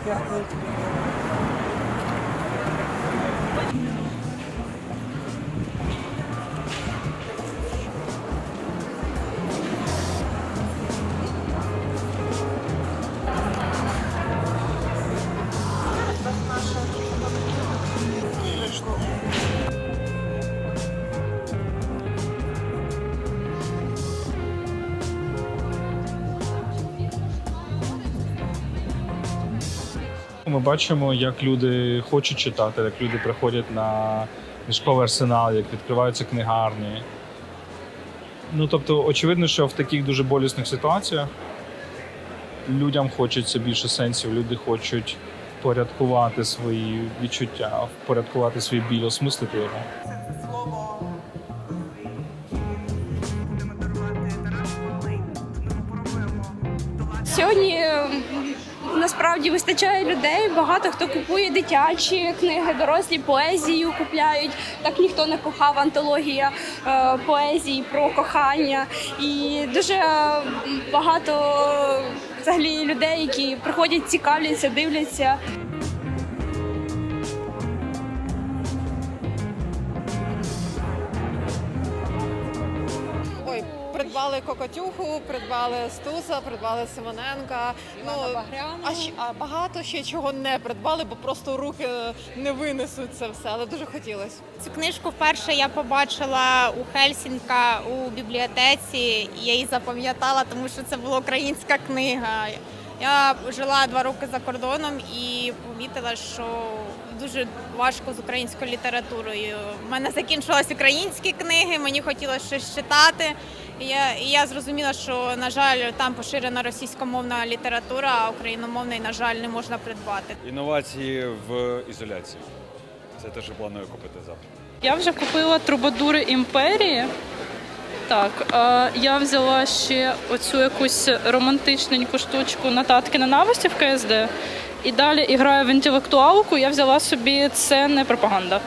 Obrigado. Ми бачимо, як люди хочуть читати, як люди приходять на книжковий арсенал, як відкриваються книгарні. Ну тобто, очевидно, що в таких дуже болісних ситуаціях людям хочеться більше сенсів, люди хочуть впорядкувати свої відчуття, впорядкувати свій біль, осмислити його. Сьогодні насправді вистачає людей. Багато хто купує дитячі книги, дорослі поезію купляють. Так ніхто не кохав антологія е, поезії про кохання. І дуже багато взагалі людей, які приходять, цікавляться, дивляться. Придбали Кокотюху, придбали Стуса, придбали Симоненка. Ну, а, а багато ще чого не придбали, бо просто руки не винесуть це все, але дуже хотілося. Цю книжку вперше я побачила у Хельсінка у бібліотеці. Я її запам'ятала, тому що це була українська книга. Я жила два роки за кордоном і помітила, що дуже важко з українською літературою. У мене закінчились українські книги, мені хотілося щось читати. І я, і я зрозуміла, що на жаль, там поширена російськомовна література, а україномовної, на жаль, не можна придбати. Інновації в ізоляції. Це те, що планую купити завтра. Я вже купила трубадури імперії. Так, я взяла ще оцю якусь романтичненьку штучку «Нататки на навості в КСД. І далі граю в інтелектуалку. Я взяла собі це не пропаганда.